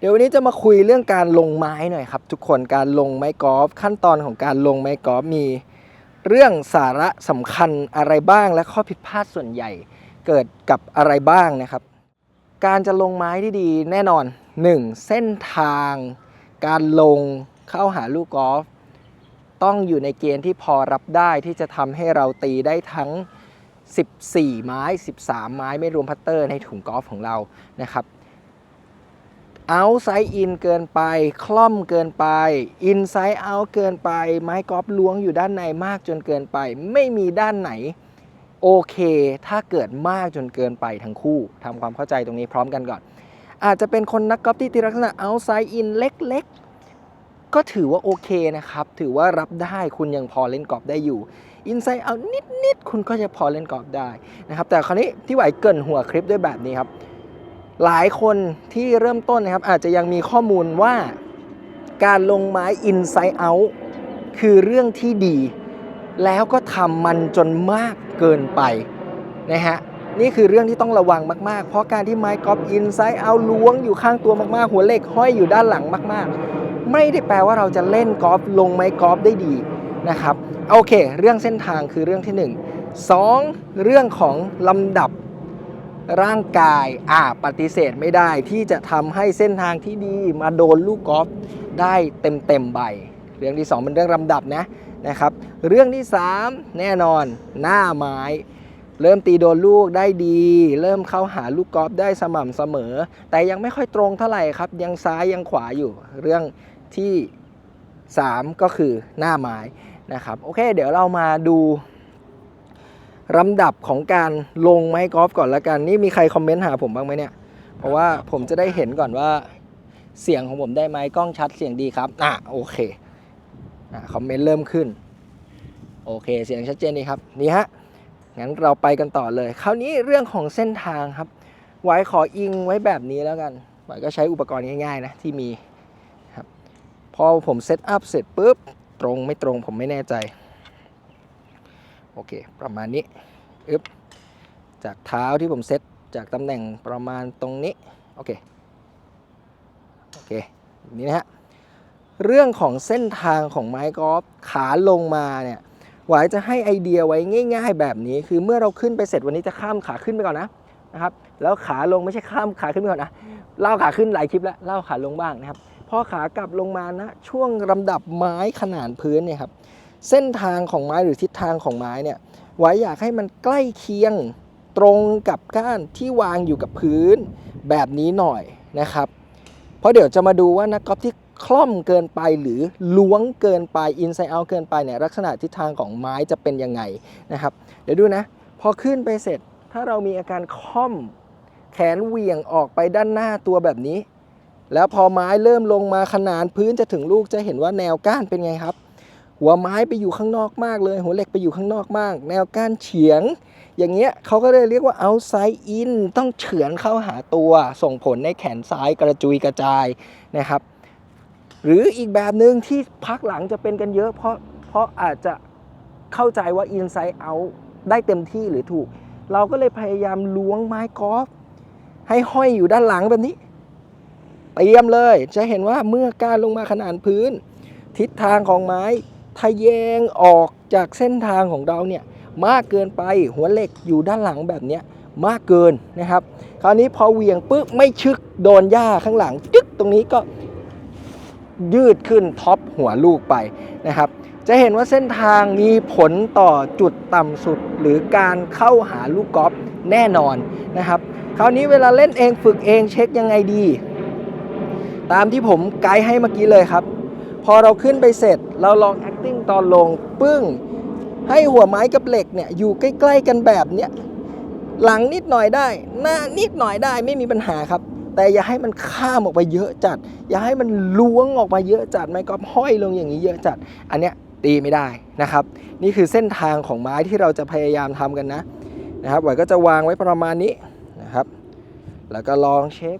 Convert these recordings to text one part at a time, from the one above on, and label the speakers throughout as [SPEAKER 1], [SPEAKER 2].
[SPEAKER 1] เดี๋ยววันนี้จะมาคุยเรื่องการลงไม้หน่อยครับ ทุกคนการลงไม้กอล์ฟขั้นตอนของการลงไม้กอล์ฟมี เรื่องสาระสำคัญอะไรบ้างและข้อผิดพลาดส่วนใหญ่เกิดกับอะไรบ้างนะครับ การจะลงไม้ที่ดีแน่นอน 1. เส้นทาง การลงเข้าหาลูกกอล์ฟต้องอยู่ในเกณฑ์ที่พอรับได้ที่จะทำให้เราตีได้ทั้ง 14 ไม้ 13 ไม้ไม่รวมพัตเตอร์ในถุงกอล์ฟของเรานะครับ เอาไซด์อินเกินไป คล่อมเกินไปอินไซด์เอาเกินไป ไม้กอล์ฟล้วงอยู่ด้านในมากจนเกินไป ไม่มีด้านไหนโอเค ถ้าเกิดมากจนเกินไปทั้งคู่ทำความเข้าใจตรงนี้พร้อมกันก่อน อาจจะเป็นคนนักกอล์ฟที่ตีลักษณะเอาไซด์อินเล็กๆ ก็ถือว่าโอเคนะครับ ถือว่ารับได้คุณยังพอเล่นกอล์ฟได้อยู่อินไซด์เอานิดๆ คุณก็จะพอเล่นกอล์ฟได้นะครับแต่คราวนี้ที่ไหวเกินหัวคลิปด้วยแบบนี้ครับ หลายคนที่เริ่มต้นนะครับอาจจะยังมีข้อมูลว่าการลงไม้ inside out คือเรื่องที่ดี แล้วก็ทำมันจนมากเกินไปนะฮะนี่คือเรื่องที่ต้องระวังมาก ๆ เพราะการที่ไม้กอล์ฟ inside out ล้วงอยู่ข้างตัวมาก ๆ หัวเหล็กห้อยอยู่ด้านหลังมาก ๆ ไม่ได้แปลว่าเราจะเล่นกอล์ฟลงไม้กอล์ฟได้ดีนะครับ โอเค เรื่องเส้นทางคือเรื่องที่หนึ่งสองเรื่องของลำดับ ร่างกายอ่าปฏิเสธไม่ได้ที่จะทำให้เส้นทางที่ดีมาโดนลูกกอล์ฟได้เต็มเต็มใบ เรื่องที่ 2 เป็นเรื่องลำดับนะนะครับ เรื่องที่ 3 แน่นอนหน้าไม้ เริ่มตีโดนลูกได้ดี เริ่มเข้าหาลูกกอล์ฟได้สม่ำเสมอ แต่ยังไม่ค่อยตรงเท่าไหร่ครับ ยังซ้ายยังขวาอยู่ เรื่องที่ 3 ก็คือหน้าไม้นะครับ โอเค เดี๋ยวเรามาดู ลำดับของการลงไม้กอล์ฟก่อนละกัน นี่มีใครคอมเมนต์หาผมบ้างไหมเนี่ย เพราะว่าผมจะได้เห็นก่อนว่าเสียงของผมได้ไหมกล้องชัดเสียงดีครับอะโอเคอะคอมเมนต์เริ่มขึ้น โอเค เสียงชัดเจนดีครับนี่ฮะงั้นเราไปกันต่อเลย คราวนี้เรื่องของเส้นทางครับ ไว้ขออิงไว้แบบนี้แล้วกันไว้ก็ใช้อุปกรณ์ง่ายๆนะที่มีครับพอผมเซตอัพเสร็จปุ๊บตรงไม่ตรงผมไม่แน่ใจ โอเค ประมาณนี้อึบจากเท้าที่ผมเซตจากตำแหน่งประมาณตรงนี้ โอเค โอเค นี้นะฮะ เรื่องของเส้นทางของไม้กอล์ฟขาลงมาเนี่ยหวายจะให้ไอเดียไว้ง่าย ๆ แบบนี้ คือเมื่อเราขึ้นไปเสร็จวันนี้จะข้ามขาขึ้นไปก่อนนะนะครับ แล้วขาลงไม่ใช่ข้ามขาขึ้นไปก่อนนะเล่าขาขึ้นหลายคลิปแล้วเล่าขาลงบ้างนะครับ พอขากลับลงมานะช่วงลำดับไม้ขนานพื้นเนี่ยครับ เส้นทางของไม้หรือทิศทางของไม้เนี่ยไว้อยากให้มันใกล้เคียงตรงกับก้านที่วางอยู่กับพื้นแบบนี้หน่อยนะครับ เพราะเดี๋ยวจะมาดูว่านักกอล์ฟที่คล่อมเกินไปหรือล้วงเกินไปอินไซ e ์เอาเกินไปเนี่ยลักษณะทิศทางของไม้จะเป็นยังไงนะครับ เดี๋ยวดูนะ พอขึ้นไปเสร็จถ้าเรามีอาการคล่อมแขนเหวี่ยงออกไปด้านหน้าตัวแบบนี้ แล้วพอไม้เริ่มลงมาขนานพื้นจะถึงลูกจะเห็นว่าแนวก้านเป็นไงครับ หัวไม้ไปอยู่ข้างนอกมากเลย หัวเหล็กไปอยู่ข้างนอกมาก แนวก้านเฉียง อย่างเงี้ยเขาก็เลยเรียกว่า outside in ต้องเฉือนเข้าหาตัว ส่งผลในแขนซ้ายกระจุยกระจายนะครับ หรืออีกแบบหนึ่งที่พักหลังจะเป็นกันเยอะ เพราะเพราะอาจจะเข้าใจว่า inside out ได้เต็มที่หรือถูก เราก็เลยพยายามล้วงไม้กอล์ฟให้ห้อยอยู่ด้านหลังแบบนี้เตรียมเลย จะเห็นว่าเมื่อก้านลงมาขนานพื้น ทิศทางของไม้ ทะแยงออกจากเส้นทางของเราเนี่ยมากเกินไปหัวเหล็กอยู่ด้านหลังแบบเนี้ยมากเกินนะครับ คราวนี้พอเหวี่ยงปุ๊บไม่ชึกโดนหญ้าข้างหลังจึ๊กตรงนี้ก็ยืดขึ้นท็อปหัวลูกไปนะครับ จะเห็นว่าเส้นทางมีผลต่อจุดต่ำสุดหรือการเข้าหาลูกกอล์ฟแน่นอนนะครับ คราวนี้เวลาเล่นเองฝึกเองเช็คยังไงดี ตามที่ผมไกด์ให้เมื่อกี้เลยครับ อเราขึ้นไปเสร็จ เราลอง acting ตอนลงปึ้ง ให้หัวไม้กับเหล็กเนี่ยอยู่ใกล้ ๆ กันแบบเนี้ยหลังนิดหน่อยได้ หน้านิดหน่อยได้ไม่มีปัญหาครับ แต่อย่าให้มันข้ามออกไปเยอะจัด อย่าให้มันล้วงออกมาเยอะจัดไม่ก็ห้อยลงอย่างนี้เยอะจัด อันเนี้ยตีไม่ได้นะครับ นี่คือเส้นทางของไม้ที่เราจะพยายามทำกันนะนะครับไหวก็จะวางไว้ประมาณนี้นะครับ แล้วก็ลองเช็ค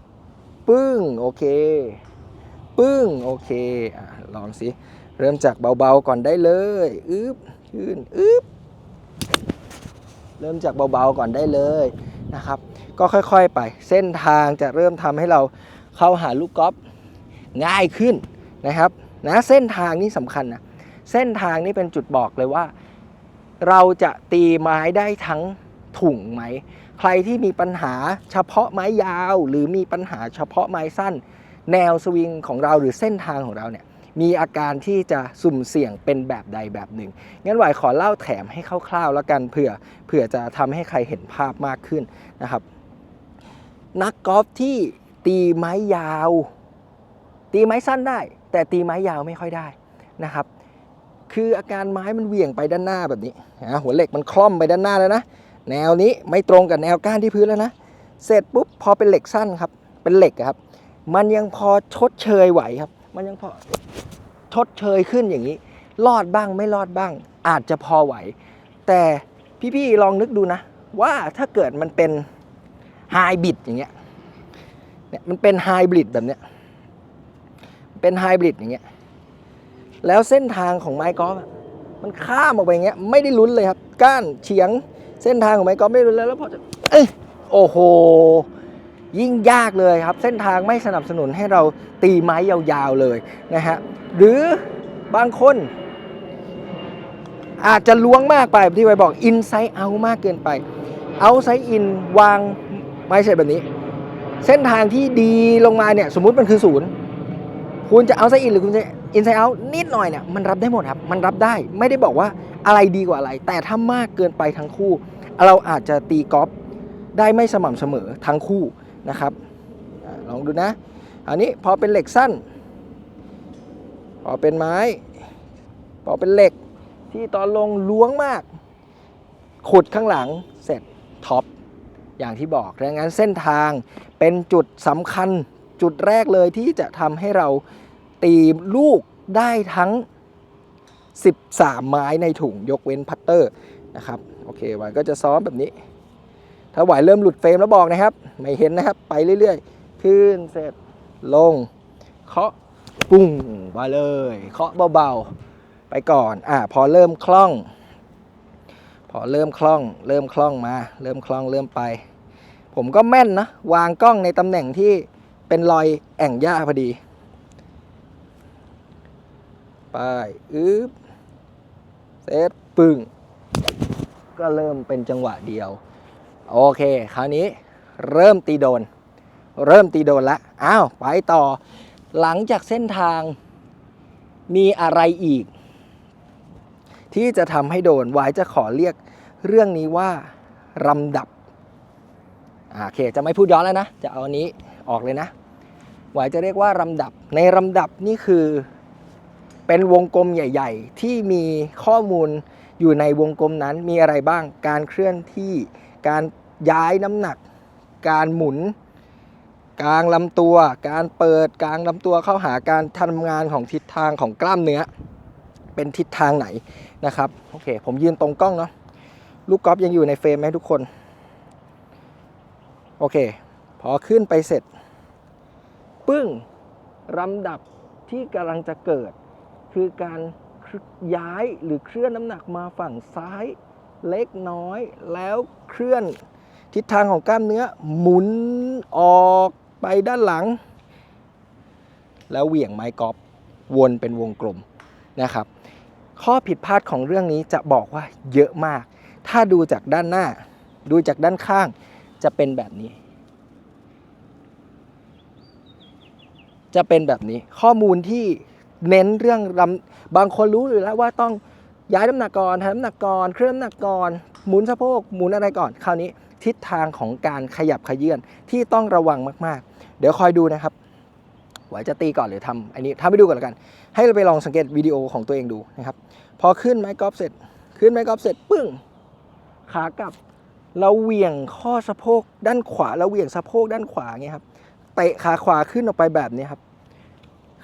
[SPEAKER 1] ปึ้งโอเค ปึ้ง โอเคอลองสิ เริ่มจากเบาๆก่อนได้เลยอึ๊บขึ้นอึ๊บเริ่มจากเบาๆก่อนได้เลยนะครับ ก็ค่อยๆไป เส้นทางจะเริ่มทำให้เราเข้าหาลูกกอล์ฟง่ายขึ้นนะครับนะเส้นทางนี่สำคัญนะเส้นทางนี่เป็นจุดบอกเลยว่า เราจะตีไม้ได้ทั้งถุงไหม ใครที่มีปัญหาเฉพาะไม้ยาว หรือมีปัญหาเฉพาะไม้สั้น แนวสวิงของเราหรือเส้นทางของเราเนี่ยมีอาการที่จะสุ่มเสี่ยงเป็นแบบใดแบบหนึ่ง งั้นหวายขอเล่าแถมให้คร่าวๆแล้วกันเผื่อเผื่อจะทำให้ใครเห็นภาพมากขึ้นนะครับ นักกอล์ฟที่ตีไม้ยาว ตีไม้สั้นได้ แต่ตีไม้ยาวไม่ค่อยได้นะครับ คืออาการไม้มันเหวี่ยงไปด้านหน้าแบบนี้นะหัวเหล็กมันคล่อมไปด้านหน้าแล้วนะแนวนี้ไม่ตรงกับแนวก้านที่พื้นแล้วนะ เสร็จปุ๊บพอเป็นเหล็กสั้นครับเป็นเหล็กครับ มันยังพอชดเชยไหวครับ มันยังพอชดเชยขึ้นอย่างนี้ รอดบ้างไม่รอดบ้าง อาจจะพอไหว แต่พี่ๆลองนึกดูนะ ว่าถ้าเกิดมันเป็นไฮบริดอย่างเงี้ยเนี่ยมันเป็นไฮบริดแบบเนี้ยเป็นไฮบริดอย่างเงี้ยแล้วเส้นทางของไม้กอล์ฟมันข้ามออกไปอย่างเงี้ยไม่ได้ลุ้นเลยครับ ก้านเฉียงเส้นทางของไม้กอล์ฟไม่ได้ลุ้นแล้วแล้วพอจะเอ้ยโอ้โห ยิ่งยากเลยครับ เส้นทางไม่สนับสนุนให้เราตีไม้ยาวๆเลยนะฮะหรือบางคน อาจจะล้วงมากไปที่ไวบอกอินไซ e ์เอามากเกินไปเอาไซ e ์อินวางไม้เสร็จแบบนี้ เส้นทางที่ดีลงมาเนี่ยสมมุติมันคือศูนย์คุณจะเอาไซ e ์อินหรือคุณจะอินไซ e ์เอานิดหน่อยเนี่ยมันรับได้หมดครับ มันรับได้ไม่ได้บอกว่าอะไรดีกว่าอะไร แต่ถ้ามากเกินไปทั้งคู่ เราอาจจะตีกอล์ฟได้ไม่สม่ำเสมอทั้งคู่ นะครับลองดูนะ อันนี้พอเป็นเหล็กสั้น พอเป็นไม้ พอเป็นเหล็กที่ตอนลงล้วงมาก ขุดข้างหลังเสร็จท็อปอย่างที่บอกดังนั้นเส้นทางเป็นจุดสำคัญจุดแรกเลยที่จะทำให้เราตีลูกได้ทั้ง 13 ไม้ในถุงยกเว้นพัตเตอร์นะครับ โอเคหวายก็จะซ้อมแบบนี้ ถ้าหวเริ่มหลุดเฟรมแล้วบอกนะครับ ไม่เห็นนะครับ ไปเรื่อยๆ ขึ้นเสร็จลง เคาะปุ้งไปเลย เคาะเบาๆ ไปก่อน อ่า พอเริ่มคล่อง พอเริ่มคล่อง เริ่มคล่องมา เริ่มคล่องเริ่มไป ผมก็แม่นนะ วางกล้องในตำแหน่งที่เป็นรอยแอ่งหญ้าพอดี ไปอึ๊บเซตปึ้งก็เริ่มเป็นจังหวะเดียว โอเค คราวนี้เริ่มตีโดน เริ่มตีโดนละอ้าวไปต่อ หลังจากเส้นทางมีอะไรอีก ที่จะทำให้โดนวายจะขอเรียกเรื่องนี้ว่าลำดับโอเคจะไม่พูดย้อนแล้วนะ จะเอาอันนี้ออกเลยนะวายจะเรียกว่าลำดับ ในลำดับนี่คือเป็นวงกลมใหญ่ ๆ ที่มีข้อมูลอยู่ในวงกลมนั้นมีอะไรบ้าง การเคลื่อนที่ การ ย้ายน้ำหนัก การหมุน กลางลำตัว การเปิดกลางลำตัวเข้าหาการทำงานของทิศทางของกล้ามเนื้อ เป็นทิศทางไหนนะครับโอเคผมยืนตรงกล้องเนาะลูกกอล์ฟยังอยู่ในเฟรมไหมทุกคน โอเค พอขึ้นไปเสร็จ ปึ้งลำดับที่กำลังจะเกิด คือการย้ายหรือเคลื่อนน้ำหนักมาฝั่งซ้ายเล็กน้อยแล้วเคลื่อน ทิศทางของกล้ามเนื้อหมุนออกไปด้านหลัง แล้วเหวี่ยงไม้กอล์ฟวนเป็นวงกลมนะครับ ข้อผิดพลาดของเรื่องนี้จะบอกว่าเยอะมาก ถ้าดูจากด้านหน้า ดูจากด้านข้างจะเป็นแบบนี้ จะเป็นแบบนี้ข้อมูลที่เน้นเรื่องลำบางคนรู้อยู่แล้วว่าต้องย้ายน้ำหนักก่อนทำน้ำหนักก่อนเคลื่อนน้ำหนักก่อนหมุนสะโพกหมุนอะไรก่อน คราวนี้ ทิศทางของการขยับขยื่นที่ต้องระวังมากๆ เดี๋ยวคอยดูนะครับไหวจะตีก่อนหรือทำอันนี้ทำไปดูก่อนแล้วกัน ให้เราไปลองสังเกตวิดีโอของตัวเองดูนะครับ พอขึ้นไม้กอล์ฟเสร็จ ขึ้นไม้กอล์ฟเสร็จปึ้งขากลับ เราเหวี่ยงข้อสะโพกด้านขวาเราเหวี่ยงสะโพกด้านขวาเงี้ยครับเตะขาขวาขึ้นออกไปแบบนี้ครับ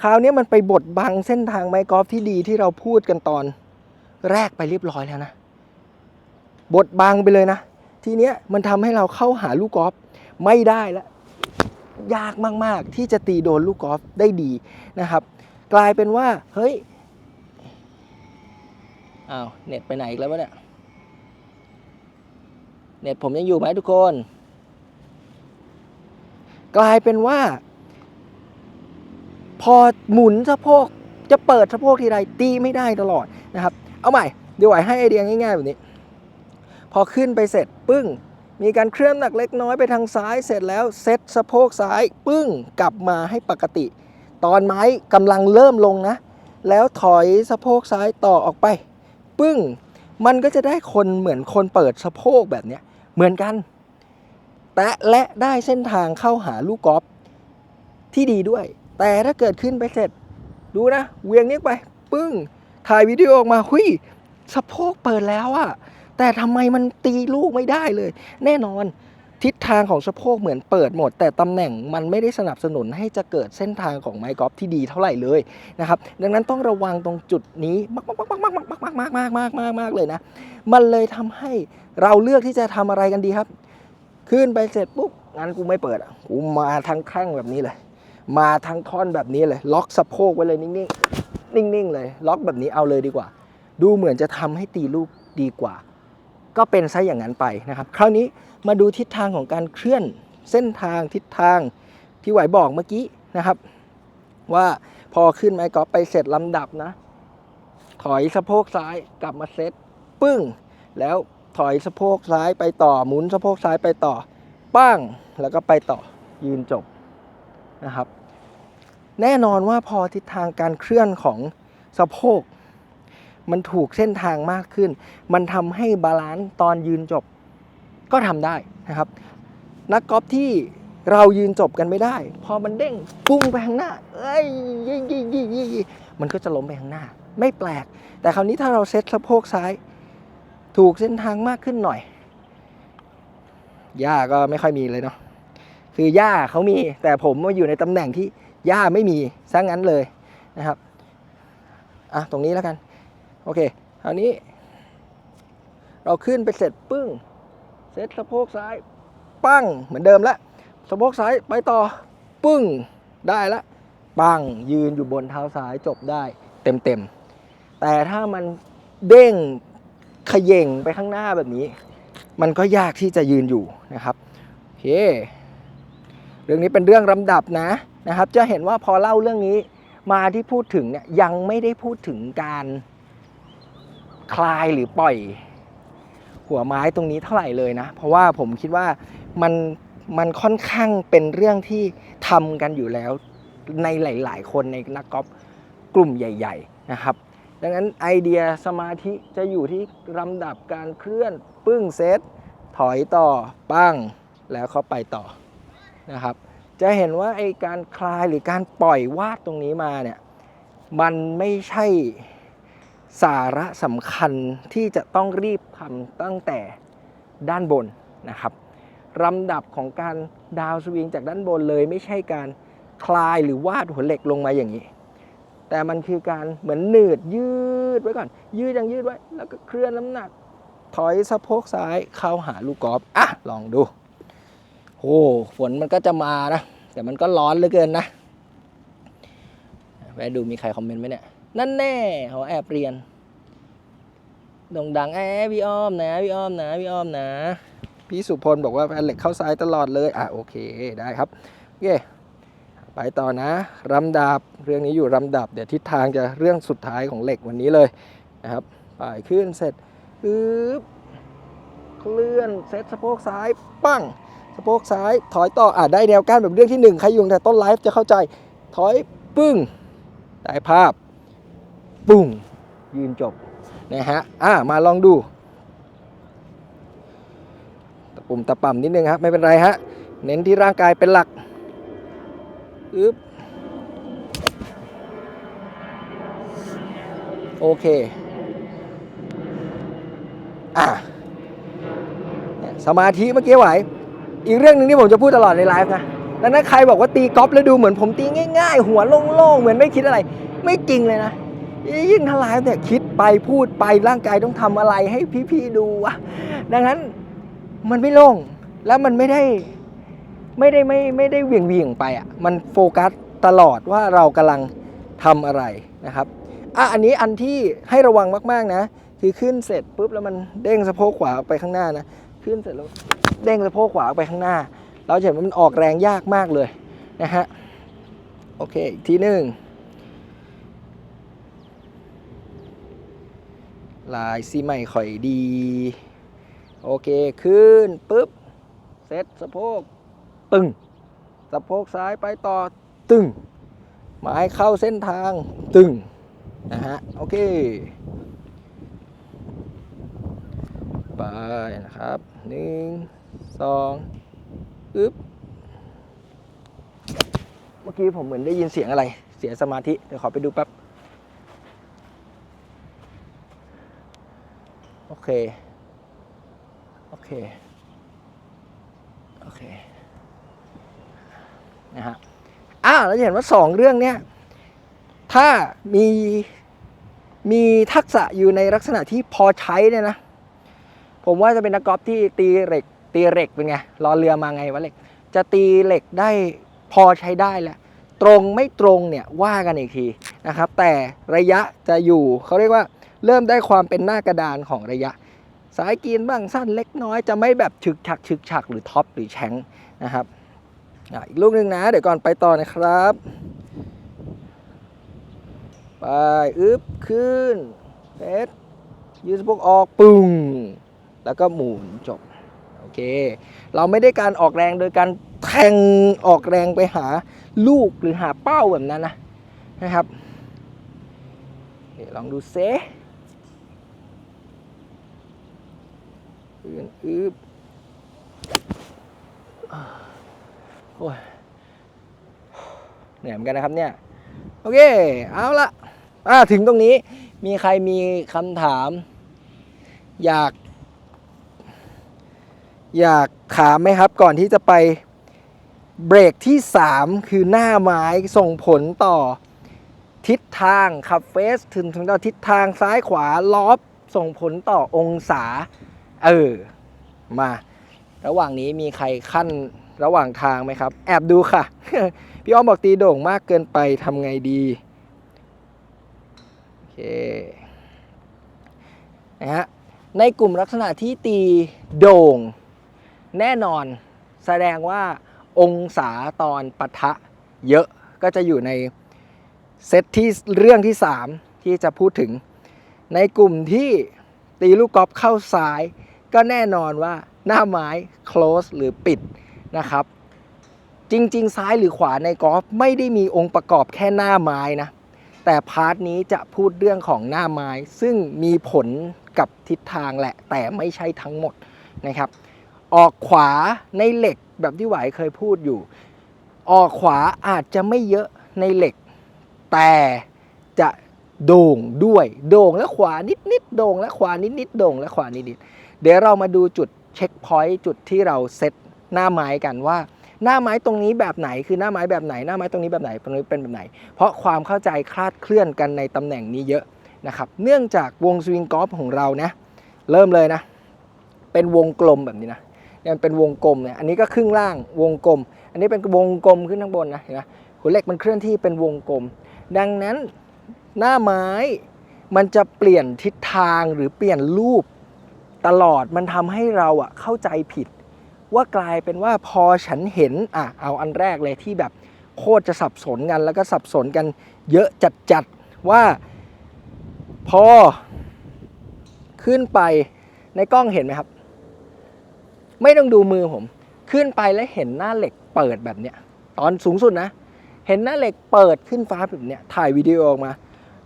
[SPEAKER 1] คราวนี้มันไปบดบังเส้นทางไม้กอล์ฟที่ดีที่เราพูดกันตอนแรกไปเรียบร้อยแล้วนะ บดบังไปเลยนะ ทีเนี้ยมันทำให้เราเข้าหาลูกกอล์ฟไม่ได้แล้วยากมาก ๆ ที่จะตีโดนลูกกอล์ฟได้ดีนะครับ กลายเป็นว่า เฮ้ยอ้าวเน็ตไปไหนอีกแล้ววะเนี่ยเน็ตผมยังอยู่ไหมทุกคน กลายเป็นว่า พอหมุนสะโพกจะเปิดสะโพกทีไรตีไม่ได้ตลอดนะครับ เอาใหม่ เดี๋ยวไหวให้ไอเดียง่าย ๆ แบบนี้ พอขึ้นไปเสร็จปึ้ง มีการเคลื่อนหนักเล็กน้อยไปทางซ้ายเสร็จแล้วเซตสะโพกซ้ายปึ้งกลับมาให้ปกติ ตอนไม้กำลังเริ่มลงนะ แล้วถอยสะโพกซ้ายต่อออกไป ปึ้ง มันก็จะได้คนเหมือนคนเปิดสะโพกแบบเนี้ยเหมือนกัน แต่และได้เส้นทางเข้าหาลูกกอล์ฟที่ดีด้วย แต่ถ้าเกิดขึ้นไปเสร็จ ดูนะเวียงนี้ไป ปึ้ง ถ่ายวิดีโอออกมา หุยสะโพกเปิดแล้วอะ แต่ทำไมมันตีลูกไม่ได้เลย แน่นอนทิศทางของสะโพกเหมือนเปิดหมด แต่ตำแหน่งมันไม่ได้สนับสนุนให้จะเกิดเส้นทางของไม้กอล์ฟที่ดีเท่าไหร่เลยนะครับดังนั้นต้องระวังตรงจุดนี้มากมากมากมากมากมากมากมากมากมากเลยนะ มันเลยทำให้เราเลือกที่จะทำอะไรกันดีครับ ขึ้นไปเสร็จปุ๊บงั้นกูไม่เปิดอะกูมาทั้งแข้งแบบนี้เลย มาทั้งท่อนแบบนี้เลย ล็อกสะโพกไว้เลยนิ่งๆนิ่งๆเลย ล็อกแบบนี้เอาเลยดีกว่า ดูเหมือนจะทำให้ตีลูกดีกว่า ก็เป็นซะอย่างนั้นไปนะครับ คราวนี้มาดูทิศทางของการเคลื่อนเส้นทางทิศทางที่ไหวบอกเมื่อกี้นะครับ ว่าพอขึ้นไม้กอล์ฟไปเสร็จลำดับนะ ถอยสะโพกซ้ายกลับมาเซตปึ้ง แล้วถอยสะโพกซ้ายไปต่อหมุนสะโพกซ้ายไปต่อปั้งแล้วก็ไปต่อยืนจบนะครับ แน่นอนว่าพอทิศทางการเคลื่อนของสะโพก มันถูกเส้นทางมากขึ้น มันทำให้บาลานซ์ตอนยืนจบก็ทำได้นะครับ นักกอล์ฟที่เรายืนจบกันไม่ได้ พอมันเด้งปุ้งไปข้างหน้า เอ้ยยี่ยี่ยี่ยี่ยี่มันก็จะล้มไปข้างหน้า ไม่แปลก แต่คราวนี้ถ้าเราเซตสะโพกซ้าย ถูกเส้นทางมากขึ้นหน่อยหญ้าก็ไม่ค่อยมีเลยเนาะคือหญ้าเขามี แต่ผมมาอยู่ในตำแหน่งที่หญ้าไม่มีซะงั้นเลยนะครับอะตรงนี้แล้วกัน โอเคคราวนี้ เราขึ้นไปเสร็จปึ้ง เซตสะโพกซ้าย ปั้ง เหมือนเดิมและสะโพกซ้ายไปต่อ ปึ้ง ได้ละ ปัง ยืนอยู่บนเท้าซ้ายจบได้เต็มเต็มๆแต่ถ้ามันเด้งเขย่งไปข้างหน้าแบบนี้ มันก็ยากที่จะยืนอยู่นะครับโอเคเรื่องนี้เป็นเรื่องลำดับนะนะครับ จะเห็นว่าพอเล่าเรื่องนี้มาที่พูดถึงเนี่ยยังไม่ได้พูดถึงการ คลายหรือปล่อย หัวไม้ตรงนี้เท่าไหร่เลยนะ เพราะว่าผมคิดว่ามันมันค่อนข้างเป็นเรื่องที่ทำกันอยู่แล้วในหลาย ๆ คนในนักกอล์ฟกลุ่มใหญ่ ๆ นะครับ ดังนั้นไอเดียสมาธิจะอยู่ที่ลำดับการเคลื่อนปึ้งเซตถอยต่อปั้งแล้วเขาไปต่อนะครับ จะเห็นว่าไอการคลายหรือการปล่อยวาดตรงนี้มาเนี่ยมันไม่ใช่ สาระสำคัญที่จะต้องรีบทำตั้งแต่ด้านบนนะครับลำดับของการดาวสวิงจากด้านบนเลยไม่ใช่การคลายหรือวาดหัวเหล็กลงมาอย่างนี้ แต่มันคือการเหมือนหนืดยืดไว้ก่อน ยืดยังยืดไว้ แล้วก็เคลื่อนน้ำหนัก ถอยสะโพกซ้ายเข้าหาลูกกอล์ฟอะลองดูโอ้ฝนมันก็จะมานะ แต่มันก็ร้อนเหลือเกินนะแวะดูมีใครคอมเมนต์ไหมเนี่ย นั่นแน่เขาแอบเรียนโด่งดังแอบพี่อ้อมนะพี่อ้อมนะพี่อ้อมนะ พี่สุพลบอกว่าแฟนเหล็กเข้าซ้ายตลอดเลย อะโอเคได้ครับโอเคไปต่อนะลำดับเรื่องนี้อยู่ลำดับ เดี๋ยวทิศทางจะเรื่องสุดท้ายของเหล็กวันนี้เลยนะครับไปขึ้นเสร็จปึ๊บเคลื่อนเซตสะโพกซ้ายปั้งสะโพกซ้ายถอยต่ออะได้แนวก้านแบบเรื่องที่หนึ่งใครอยู่งแต่ต้นไลฟ์จะเข้าใจถอยปึ้งได้ภาพ ปุ้งยืนจบนะฮะอะมาลองดูตะปุ่มตะป่ำนิดนึงครับไม่เป็นไรฮะเน้นที่ร่างกายเป็นหลักอึ๊บโอเคอะสมาธิเมื่อกี้ไหว อีกเรื่องหนึ่งที่ผมจะพูดตลอดในไลฟ์นะดังนั้นใครบอกว่าตีกอล์ฟแล้วดูเหมือนผมตีง่าย ๆ หัวโล่งๆเหมือนไม่คิดอะไร ไม่จริงเลยนะ ยิ่งทลายเนี่ยคิดไปพูดไปร่างกายต้องทำอะไรให้พี่ๆดูวะดังนั้นมันไม่โล่งแล้วมันไม่ได้ไม่ได้ไม่ไม่ได้เวียงเวียงๆไปอะมันโฟกัสตลอดว่าเรากำลังทำอะไรนะครับอะอันนี้อันที่ให้ระวังมาก ๆนะ คือขึ้นเสร็จปุ๊บแล้วมันเด้งสะโพกขวาไปข้างหน้านะขึ้นเสร็จแล้วเด้งสะโพกขวาไปข้างหน้า เราเห็นว่ามันออกแรงยากมากเลยนะฮะโอเคอีกทีหนึ่ง ลายซีใหม่ข่อยดี โอเค ขึ้นปุ๊บเซตสะโพก ตึงสะโพกซ้ายไปต่อตึงไม้เข้าเส้นทางตึงนะฮะ โอเค ไปนะครับหนึ่งสองอึ๊บเมื่อกี้ผมเหมือนได้ยินเสียงอะไร เสียสมาธิ เดี๋ยวขอไปดูแป๊บ อเค โอเค โอเค นะฮะ อ่าเราจะเห็นว่าสองเรื่องเนี้ย ถ้ามีมีทักษะอยู่ในลักษณะที่พอใช้เนี่ยนะ ผมว่าจะเป็นนักกอล์ฟที่ตีเหล็ก ตีเหล็กเป็นไงรอเรือมาไงวะเหล็ก จะตีเหล็กได้พอใช้ได้แหละตรงไม่ตรงเนี่ยว่ากันอีกทีนะครับ แต่ระยะจะอยู่เขาเรียกว่า เริ่มได้ความเป็นหน้ากระดานของระยะ สายกินบ้างสั้นเล็กน้อยจะไม่แบบฉึกฉักฉึกฉักหรือท็อปหรือแชงค์นะครับอีกลูกหนึ่งนะ เดี๋ยวก่อนไปต่อนะครับไปอึบขึ้นเซตยืดสะโพกออกปึ้งแล้วก็หมุนจบโอเค เราไม่ได้การออกแรงโดยการแทงออกแรงไปหาลูกหรือหาเป้าแบบนั้นนะนะครับเดี๋ยวลองดูเซ อืนอึบโอ้ยเหนื่อยเหมือนกันนะครับเนี่ย โอเค เอาละอ่าถึงตรงนี้มีใครมีคำถาม อยาก อยากถามไหมครับก่อนที่จะไปเบรกที่ 3 คือหน้าไม้ส่งผลต่อทิศทางขับเฟสถึงถึงต่อทิศทางซ้ายขวาล็อบส่งผลต่อองศา เออ มา ระหว่างนี้มีใครขั้นระหว่างทางไหมครับ แอบดูค่ะ พี่อ้อมบอกตีโด่งมากเกินไปทำไงดีโอเคนะฮะในกลุ่มลักษณะที่ตีโด่ง แน่นอนแสดงว่าองศาตอนปะทะเยอะก็จะอยู่ในเซตที่เรื่องที่ 3 ที่จะพูดถึง ในกลุ่มที่ตีลูกกอล์ฟเข้าซ้าย ก็แน่นอนว่าหน้าไม้ close หรือปิดนะครับ จริง ๆ ซ้ายหรือขวาในกอล์ฟไม่ได้มีองค์ประกอบแค่หน้าไม้นะ แต่พาร์ทนี้จะพูดเรื่องของหน้าไม้ ซึ่งมีผลกับทิศทางแหละ แต่ไม่ใช่ทั้งหมดนะครับ ออกขวาในเหล็กแบบที่หวายเคยพูดอยู่ ออกขวาอาจจะไม่เยอะในเหล็ก แต่จะโด่งด้วย โด่งและขวานิดนิดๆโด่งและขวานิดนิดๆโด่งและขวานิดนิดๆ เดี๋ยวเรามาดูจุดเช็คพอยต์จุดที่เราเซตหน้าไม้กันว่า หน้าไม้ตรงนี้แบบไหนคือหน้าไม้แบบไหน หน้าไม้ตรงนี้แบบไหนตรงนี้เป็นแบบไหน เพราะความเข้าใจคลาดเคลื่อนกันในตำแหน่งนี้เยอะนะครับเนื่องจากวงสวิงกอล์ฟของเรานะเริ่มเลยนะ เป็นวงกลมแบบนี้นะเนี่ยมันเป็นวงกลมเนี่ยอันนี้ก็ครึ่งล่างวงกลม อันนี้เป็นวงกลมขึ้นข้างบนนะเห็นไหมหัวเหล็กมันเคลื่อนที่เป็นวงกลม ดังนั้นหน้าไม้มันจะเปลี่ยนทิศทางหรือเปลี่ยนรูป ตลอดมันทำให้เราอะเข้าใจผิด ว่ากลายเป็นว่าพอฉันเห็นอะเอาอันแรกเลยที่แบบโคตรจะสับสนกัน แล้วก็สับสนกันเยอะจัดๆว่าพอขึ้นไปในกล้องเห็นไหมครับ ไม่ต้องดูมือผม ขึ้นไปแล้วเห็นหน้าเหล็กเปิดแบบเนี้ยตอนสูงสุดนะ เห็นหน้าเหล็กเปิดขึ้นฟ้าแบบเนี้ยถ่ายวิดีโอออกมา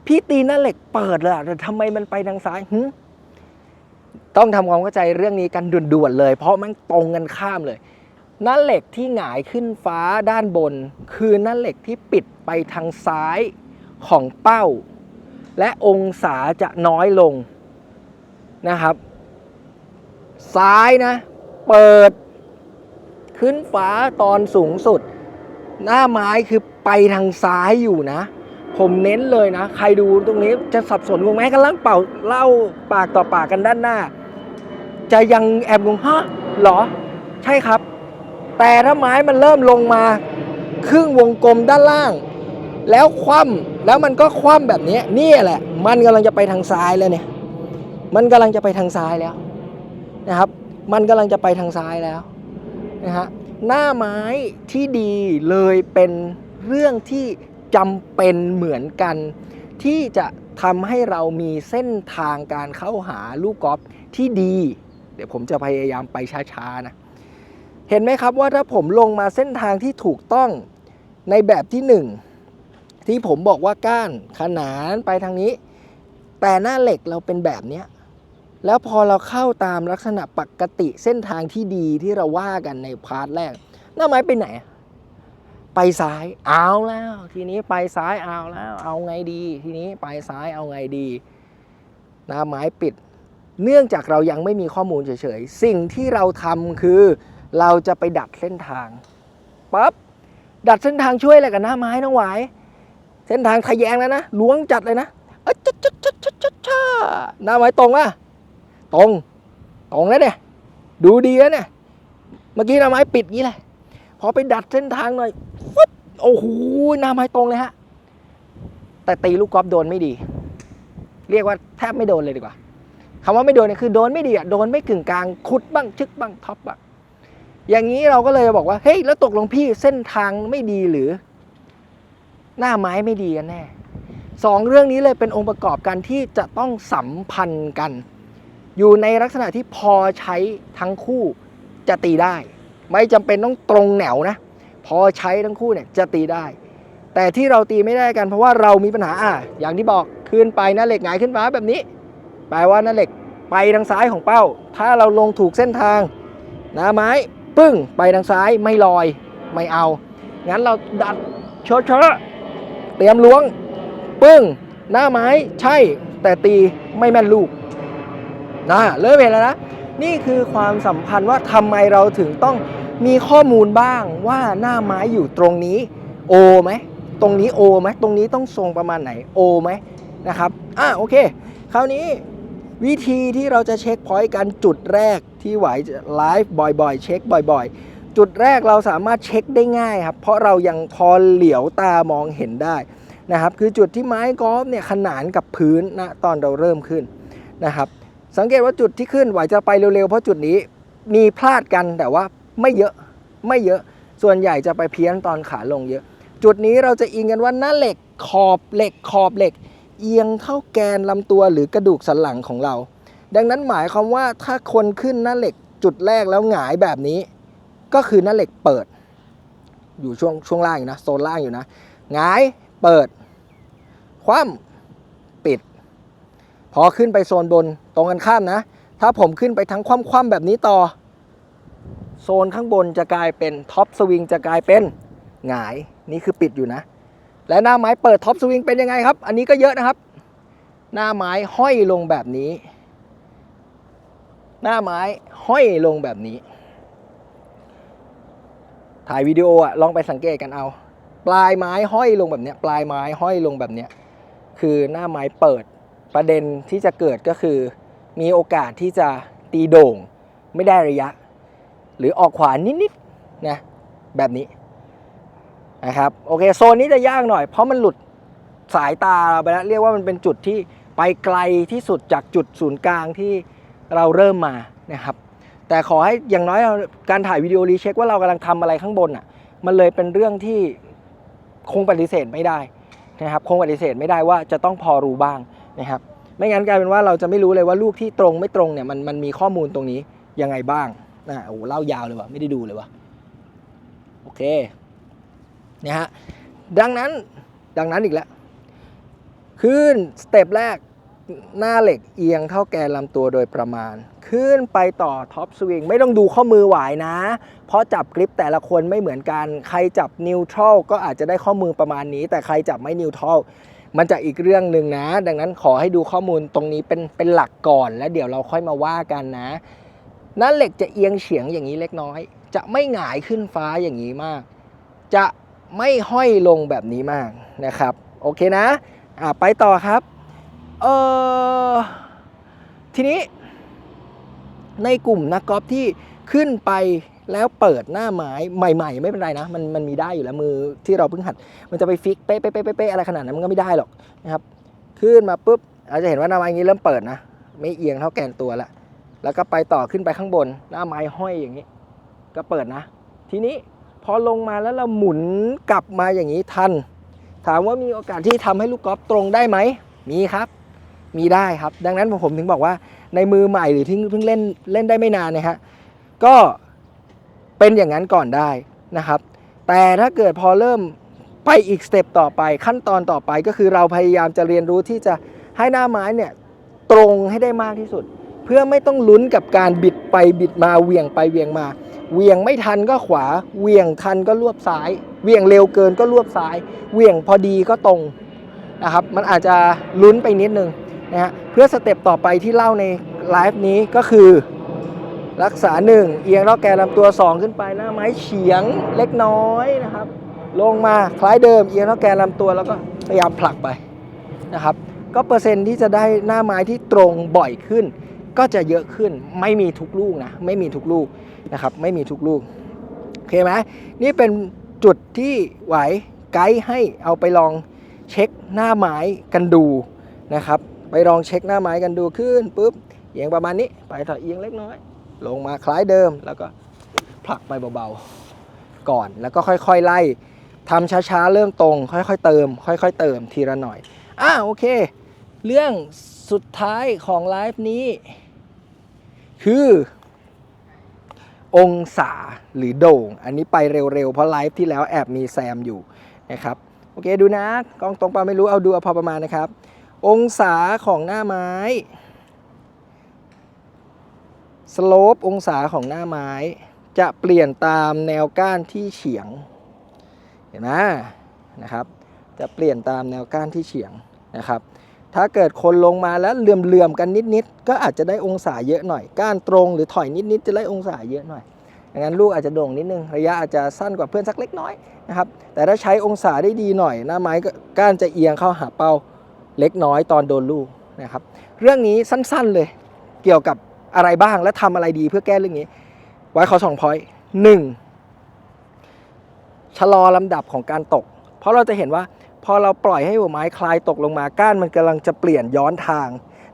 [SPEAKER 1] พี่ตีหน้าเหล็กเปิดเลยอะแต่ทำไมมันไปทางซ้ายหึ ต้องทำความเข้าใจเรื่องนี้กันด่วนๆเลย เพราะมันตรงกันข้ามเลยหน้าเหล็กที่หงายขึ้นฟ้าด้านบน คือหน้าเหล็กที่ปิดไปทางซ้ายของเป้า และองศาจะน้อยลงนะครับ ซ้ายนะ เปิด ขึ้นฟ้าตอนสูงสุด หน้าไม้คือไปทางซ้ายอยู่นะ ผมเน้นเลยนะ ใครดูตรงนี้จะสับสนงงไหมกันล่างเป่าเล่าปากต่อปากกันด้านหน้า จะยังแอบงงฮะเหรอ ใช่ครับ แต่ถ้าไม้มันเริ่มลงมา ครึ่งวงกลมด้านล่าง แล้วคว่ำแล้วมันก็คว่ำแบบนี้นี่แหละ มันกำลังจะไปทางซ้ายแล้วเนี่ย มันกำลังจะไปทางซ้ายแล้วนะครับ มันกำลังจะไปทางซ้ายแล้วนะฮะหน้าไม้ที่ดีเลยเป็นเรื่องที่จำเป็นเหมือนกัน ที่จะทำให้เรามีเส้นทางการเข้าหาลูกกอล์ฟที่ดี เดี๋ยวผมจะพยายามไปช้าๆนะ เห็นไหมครับว่าถ้าผมลงมาเส้นทางที่ถูกต้องในแบบที่หนึ่งที่ผมบอกว่าก้านขนานไปทางนี้ แต่หน้าเหล็กเราเป็นแบบนี้แล้วพอเราเข้าตามลักษณะปกติเส้นทางที่ดีที่เราว่ากันในพาร์ทแรก หน้าไม้ไปไหน ไปซ้ายเอาแล้ว ทีนี้ไปซ้ายเอาแล้ว เอาไงดี ทีนี้ไปซ้ายเอาไงดี หน้าไม้ปิด เนื่องจากเรายังไม่มีข้อมูลเฉยๆ สิ่งที่เราทำคือ เราจะไปดัดเส้นทางปั๊บดัดเส้นทางช่วยอะไรกับหน้าไม้น้องหวายเส้นทางทะแยงแล้วนะล้วงจัดเลยนะเอ้ยจ๊ะจ๊ะจ๊ะจ๊ะจ๊ะจ๊ะหน้าไม้ตรงอะตรง ตรงแล้วเนี่ยดูดีแล้วเนี่ยเมื่อกี้หน้าไม้ปิดงี้แหละพอไปดัดเส้นทางหน่อยฟึ๊บโอ้โหหน้าไม้ตรงเลยฮะแต่ตีลูกกอล์ฟโดนไม่ดี เรียกว่าแทบไม่โดนเลยดีกว่า คำว่าไม่โดนเนี่ยคือโดนไม่ดีอะโดนไม่กึ่งกลางคุดบ้างชึกบ้างท็อปบ้างอย่างนี้เราก็เลยบอกว่าเฮ้ยแล้วตกลงพี่เส้นทางไม่ดีหรือ หน้าไม้ไม่ดีกันแน่สองเรื่องนี้เลยเป็นองค์ประกอบกันที่จะต้องสัมพันธ์กัน อยู่ในลักษณะที่พอใช้ทั้งคู่จะตีได้ ไม่จำเป็นต้องตรงแนวนะ พอใช้ทั้งคู่เนี่ยจะตีได้ แต่ที่เราตีไม่ได้กันเพราะว่าเรามีปัญหาอะอย่างที่บอกขึ้นไปหน้าเหล็กหงายขึ้นฟ้าแบบนี้ แปลว่าหน้าเหล็ก ไปทางซ้ายของเป้า ถ้าเราลงถูกเส้นทางหน้าไม้ปึ้งไปทางซ้ายไม่ลอยไม่เอา งั้นเราดัดเชอะเชอะเตรียมล้วง ปึ้ง หน้าไม้ใช่แต่ตีไม่แม่นลูกนะเริ่มเห็นแล้วนะ นี่คือความสัมพันธ์ว่าทำไมเราถึงต้องมีข้อมูลบ้างว่าหน้าไม้อยู่ตรงนี้โอไหมตรงนี้โอไหมตรงนี้ต้องทรงประมาณไหนโอไหมนะครับอะโอเค คราวนี้ วิธีที่เราจะเช็คพอยต์กันจุดแรกที่ไหวไลฟ์บ่อยๆ เช็คบ่อยๆ จุดแรกเราสามารถเช็คได้ง่ายครับ เพราะเรายังพอเหลียวตามองเห็นได้นะครับ คือจุดที่ไม้กอล์ฟเนี่ยขนานกับพื้นนะตอนเราเริ่มขึ้นนะครับ สังเกตว่าจุดที่ขึ้นไหวจะไปเร็วๆ เพราะจุดนี้มีพลาดกันแต่ว่าไม่เยอะไม่เยอะ ส่วนใหญ่จะไปเพี้ยนตอนขาลงเยอะ จุดนี้เราจะอิงกันว่าหน้าเหล็กขอบเหล็กขอบเหล็ก เอียงเข้าแกนลำตัวหรือกระดูกสันหลังของเรา ดังนั้นหมายความว่าถ้าคนขึ้นหน้าเหล็กจุดแรกแล้วหงายแบบนี้ ก็คือหน้าเหล็กเปิด อยู่ช่วงช่วงล่างอยู่นะโซนล่างอยู่นะหงายเปิด คว่ำปิด พอขึ้นไปโซนบนตรงกันข้ามนะ ถ้าผมขึ้นไปทั้งคว่ำๆแบบนี้ต่อ โซนข้างบนจะกลายเป็นท็อปสวิงจะกลายเป็นหงายนี่คือปิดอยู่นะ และหน้าไม้เปิดท็อปสวิงเป็นยังไงครับ อันนี้ก็เยอะนะครับ หน้าไม้ห้อยลงแบบนี้ หน้าไม้ห้อยลงแบบนี้ ถ่ายวิดีโออะลองไปสังเกตกันเอา ปลายไม้ห้อยลงแบบเนี้ย ปลายไม้ห้อยลงแบบเนี้ย คือหน้าไม้เปิด ประเด็นที่จะเกิดก็คือ มีโอกาสที่จะตีโด่ง ไม่ได้ระยะ หรือออกขวานิดๆนะ แบบนี้ นะครับโอเคโซนนี้จะยากหน่อย เพราะมันหลุดสายตาเราไปแล้วเรียกว่ามันเป็นจุดที่ไปไกลที่สุดจากจุดศูนย์กลางที่เราเริ่มมานะครับแต่ขอให้อย่างน้อยเราการถ่ายวิดีโอรีเช็คว่าเรากำลังทำอะไรข้างบนอะมันเลยเป็นเรื่องที่คงปฏิเสธไม่ได้นะครับคงปฏิเสธไม่ได้ว่าจะต้องพอรู้บ้างนะครับไม่งั้นกลายเป็นว่าเราจะไม่รู้เลยว่าลูกที่ตรงไม่ตรงเนี่ยมันมันมีข้อมูลตรงนี้ยังไงบ้างนะโอ้เล่ายาวเลยว่ะไม่ได้ดูเลยว่ะโอเค นี่ยฮะดังนั้นดังนั้นอีกแล้วขึ้นสเต็ปแรกหน้าเหล็กเอียงเท่าแกนลำตัวโดยประมาณ ขึ้นไปต่อท็อปสวิงไม่ต้องดูข้อมือหวายนะ เพราะจับกริปแต่ละคนไม่เหมือนกัน ใครจับนิวทรัลก็อาจจะได้ข้อมือประมาณนี้ แต่ใครจับไม่นิวทรัลมันจะอีกเรื่องหนึ่งนะ ดังนั้นขอให้ดูข้อมูลตรงนี้เป็นเป็นหลักก่อน แล้วเดี๋ยวเราค่อยมาว่ากันนะหน้าเหล็กจะเอียงเฉียงอย่างนี้เล็กน้อย จะไม่หงายขึ้นฟ้าอย่างนี้มาก จะ ไม่ห้อยลงแบบนี้มากนะครับ โอเคนะอ่าไปต่อครับเออทีนี้ ในกลุ่มนักกอล์ฟที่ขึ้นไปแล้วเปิดหน้าไม้ใหม่ ๆ ไม่เป็นไรนะ มันมันมีได้อยู่แล้วมือที่เราเพิ่งหัด มันจะไปฟิกเป๊ะเป๊ะเป๊ะเป๊ะอะไรขนาดนั้นมันก็ไม่ได้หรอกนะครับ ขึ้นมาปุ๊บเราจะเห็นว่าหน้าไม่งนี้เริ่มเปิดนะ ไม่เอียงเท่าแกนตัวละแล้วก็ไปต่อขึ้นไปข้างบน หน้าไม้ห้อยอย่างนี้ ก็เปิดนะ ทีนี้ อลงมาแล้วเราหมุนกลับมาอย่างนี้ทัน ถามว่ามีโอกาสที่ทำให้ลูกกอล์ฟตรงได้ไหม มีครับ มีได้ครับ ดังนั้นผมถึงบอกว่าในมือใหม่หรือที่เพิ่งเล่นเล่นได้ไม่นานนะฮะ ก็เป็นอย่างนั้นก่อนได้นะครับ แต่ถ้าเกิดพอเริ่มไปอีกสเต็ปต่อไปขั้นตอนต่อไปก็คือเราพยายามจะเรียนรู้ที่จะให้หน้าไม้เนี่ยตรงให้ได้มากที่สุด เพื่อไม่ต้องลุ้นกับการบิดไปบิดมาเวียงไปเวียงมา เวียงไม่ทันก็ขวา เวียงทันก็รวบซ้าย เวียงเร็วเกินก็รวบซ้าย เวียงพอดีก็ตรงนะครับ มันอาจจะลุ้นไปนิดนึงนะฮะ เพื่อสเต็ปต่อไปที่เล่าในไลฟ์นี้ก็คือรักษา 1 เอียงรอบแกนลำตัว 2 ขึ้นไปหน้าไม้เฉียงเล็กน้อยนะครับ ลงมาคล้ายเดิมเอียงรอบแกนลำตัวแล้วก็พยายามผลักไปนะครับ ก็เปอร์เซ็นต์ที่จะได้หน้าไม้ที่ตรงบ่อยขึ้น ก็จะเยอะขึ้นไม่มีทุกลูกนะไม่มีทุกลูกนะครับไม่มีทุกลูกโอเคไหมนี่เป็นจุดที่ไหวไกด์ให้เอาไปลองเช็คหน้าไม้กันดูนะครับไปลองเช็คหน้าไม้กันดูขึ้นปุ๊บเอียงประมาณนี้ไปต่อเอียงเล็กน้อย ลงมาคล้ายเดิมแล้วก็ผลักไปเบาๆก่อนแล้วก็ค่อยๆไล่ทำช้าๆเริ่มตรง ค่อยๆเติม ค่อยๆเติมทีละหน่อยอะโอเค เรื่องสุดท้ายของไลฟ์นี้ คือองศาหรือโด่ง อันนี้ไปเร็วๆ เพราะไลฟ์ที่แล้วแอบมีแซมอยู่นะครับ โอเคดูนะ กล้องตรงปาไม่รู้เอาดูเอาพอประมาณนะครับ องศาของหน้าไม้ สโลปองศาของหน้าไม้ จะเปลี่ยนตามแนวก้านที่เฉียง เห็นไหมนะครับ จะเปลี่ยนตามแนวก้านที่เฉียงนะครับ ถ้าเกิดคนลงมาแล้วเหลื่อมๆกันนิดๆก็อาจจะได้องศาเยอะหน่อย ก้านตรงหรือถอยนิดๆจะได้องศาเยอะหน่อยดังนั้นลูกอาจจะโด่งนิดนึงระยะอาจจะสั้นกว่าเพื่อนสักเล็กน้อยนะครับแต่ถ้าใช้องศาได้ดีหน่อย หน้าไม้ก้านจะเอียงเข้าหาเป้าเล็กน้อยตอนโดนลูกนะครับเรื่องนี้สั้นๆเลยเกี่ยวกับอะไรบ้างและทำอะไรดีเพื่อแก้เรื่องนี้ ไว้ขอสองพอยต์หนึ่งชะลอลำดับของการตก เพราะเราจะเห็นว่า พอเราปล่อยให้หัวไม้คลายตกลงมาก้านมันกำลังจะเปลี่ยนย้อนทาง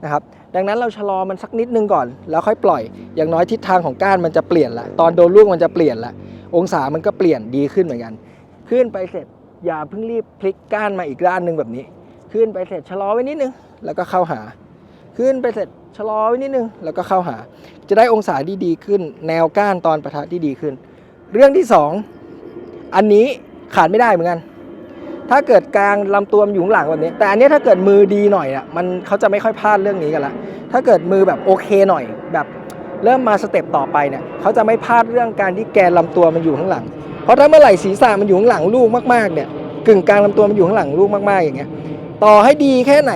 [SPEAKER 1] นะครับดังนั้นเราชะลอมันสักนิดนึงก่อน แล้วค่อยปล่อย อย่างน้อยทิศทางของก้านมันจะเปลี่ยนละตอนโดนลูกมันจะเปลี่ยนละองศามันก็เปลี่ยนดีขึ้นเหมือนกันขึ้นไปเสร็จอย่าเพิ่งรีบพลิกก้านมาอีกด้านหนึ่งแบบนี้ ขึ้นไปเสร็จชะลอไว้นิดนึงแล้วก็เข้าหา ขึ้นไปเสร็จชะลอไว้นิดนึงแล้วก็เข้าหา จะได้องศาที่ดีขึ้น แนวก้านตอนประทะที่ดีขึ้น เรื่องที่สองอันนี้ขาดไม่ได้เหมือนกัน ถ้าเกิดกลางลำตัวมันอยู่ข้างหลังแบบนี้ แต่อันนี้ถ้าเกิดมือดีหน่อยอะมันเขาจะไม่ค่อยพลาดเรื่องนี้กันละถ้าเกิดมือแบบโอเคหน่อยแบบเริ่มมาสเต็ปต่อไปเนี่ยเขาจะไม่พลาดเรื่องการที่แกนลำตัวมันอยู่ข้างหลัง เพราะถ้าเมื่อไหร่ศีรษะมันอยู่ข้างหลังลูกมากๆเนี่ยกึ่งกลางลำตัวมันอยู่ข้างหลังลูกมากๆอย่างเงี้ยต่อให้ดีแค่ไหน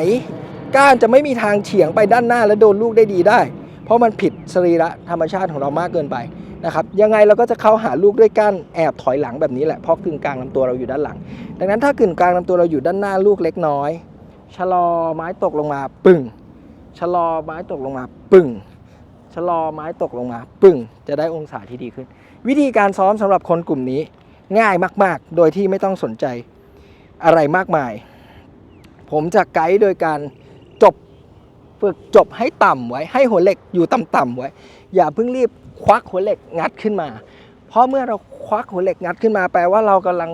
[SPEAKER 1] ก้านจะไม่มีทางเฉียงไปด้านหน้าและโดนลูกได้ดีได้ เพราะมันผิดสรีระธรรมชาติของเรามากเกินไป นะครับยังไงเราก็จะเข้าหาลูกด้วยกานแอบถอยหลังแบบนี้แหละเพราะกึ่งกลางลำตัวเราอยู่ด้านหลัง ดังนั้นถ้ากึ่งกลางลำตัวเราอยู่ด้านหน้าลูกเล็กน้อยชะลอไม้ตกลงมาปึ้งชะลอไม้ตกลงมาปึ้งชะลอไม้ตกลงมาปึ้งจะได้องศาที่ดีขึ้น วิธีการซ้อมสำหรับคนกลุ่มนี้ง่ายมาก ๆ โดยที่ไม่ต้องสนใจอะไรมากมาย ผมจะไกด์โดยการ ฝึกจบให้ต่ำไว้ให้หัวเหล็กอยู่ต่ำๆไว้ อย่าเพิ่งรีบควักหัวเหล็กงัดขึ้นมา เพราะเมื่อเราควักหัวเหล็กงัดขึ้นมาแปลว่าเรากำลัง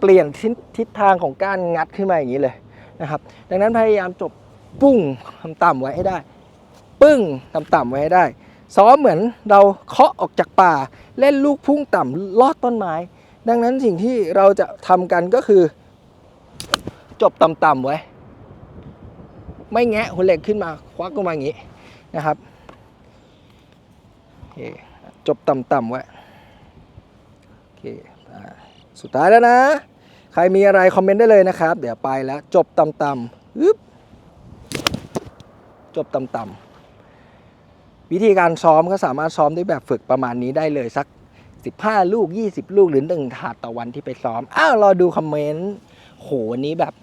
[SPEAKER 1] เปลี่ยนทิศทิศทางของการงัดขึ้นมาอย่างนี้เลยนะครับ ดังนั้นพยายามจบปุ้งต่ำๆไว้ให้ได้ ปึ้งต่ำๆไว้ให้ได้ซ้อมเหมือนเราเคาะออกจากป่า เล่นลูกพุ่งต่ำลอดต้นไม้ ดังนั้นสิ่งที่เราจะทำกันก็คือ จบต่ำๆไว้ ไม่แงะหัวเหล็กขึ้นมาควักลงมาอย่างนี้นะครับโอเคจบต่ำๆไว้โอเคสุดท้ายแล้วนะ ใครมีอะไรคอมเมนต์ได้เลยนะครับ เดี๋ยวไปแล้วจบต่ำๆอึ๊บจบต่ำๆวิธีการซ้อมก็สามารถซ้อมด้วยแบบฝึกประมาณนี้ได้เลยสัก 15 ลูก 20 ลูกหรือ1ถาดต่อวันที่ไปซ้อม อ้าวรอดูคอมเมนต์ โหวันนี้แบบ